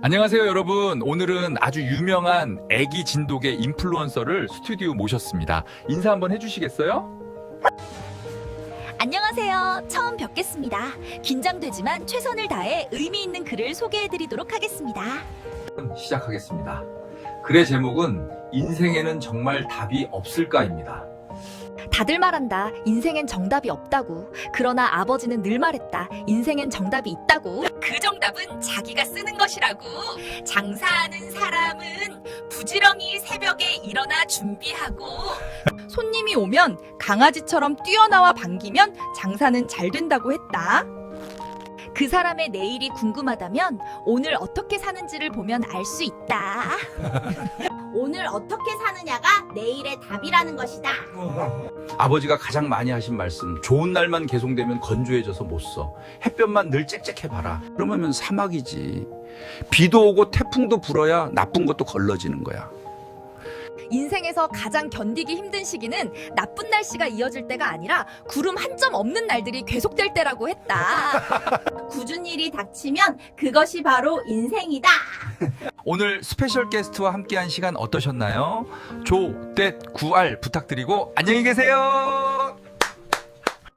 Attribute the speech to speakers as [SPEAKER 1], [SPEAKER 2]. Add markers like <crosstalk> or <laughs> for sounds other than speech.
[SPEAKER 1] 안녕하세요, 여러분. 오늘은 아주 유명한 애기 진돗개 인플루언서를 스튜디오 모셨습니다. 인사 한번 해주시겠어요?
[SPEAKER 2] 안녕하세요. 처음 뵙겠습니다. 긴장되지만 최선을 다해 의미 있는 글을 소개해드리도록 하겠습니다.
[SPEAKER 1] 시작하겠습니다. 글의 제목은 인생에는 정말 답이 없을까입니다.
[SPEAKER 2] 다들 말한다. 인생엔 정답이 없다고. 그러나 아버지는 늘 말했다. 인생엔 정답이 있다고. 그 정답은 자기가 쓰는 것이라고. 장사하는 사람은 부지런히 새벽에 일어나 준비하고 손님이 오면 강아지처럼 뛰어나와 반기면 장사는 잘 된다고 했다. 그 사람의 내일이 궁금하다면 오늘 어떻게 사는지를 보면 알 수 있다. <laughs>
[SPEAKER 3] 오늘 어떻게 사느냐가 내일의 답이라는 것이다.
[SPEAKER 1] 아버지가 가장 많이 하신 말씀, 좋은 날만 계속되면 건조해져서 못 써. 햇볕만 늘 짹짹해봐라.
[SPEAKER 4] 그러면 사막이지. 비도 오고 태풍도 불어야 나쁜 것도 걸러지는 거야.
[SPEAKER 2] 인생에서 가장 견디기 힘든 시기는 나쁜 날씨가 이어질 때가 아니라 구름 한 점 없는 날들이 계속될 때라고 했다. <laughs>
[SPEAKER 3] 굳은 일이 닥치면 그것이 바로 인생이다.
[SPEAKER 1] 오늘 스페셜 게스트와 함께한 시간 어떠셨나요? 조, 떼, 구알 부탁드리고 안녕히 계세요!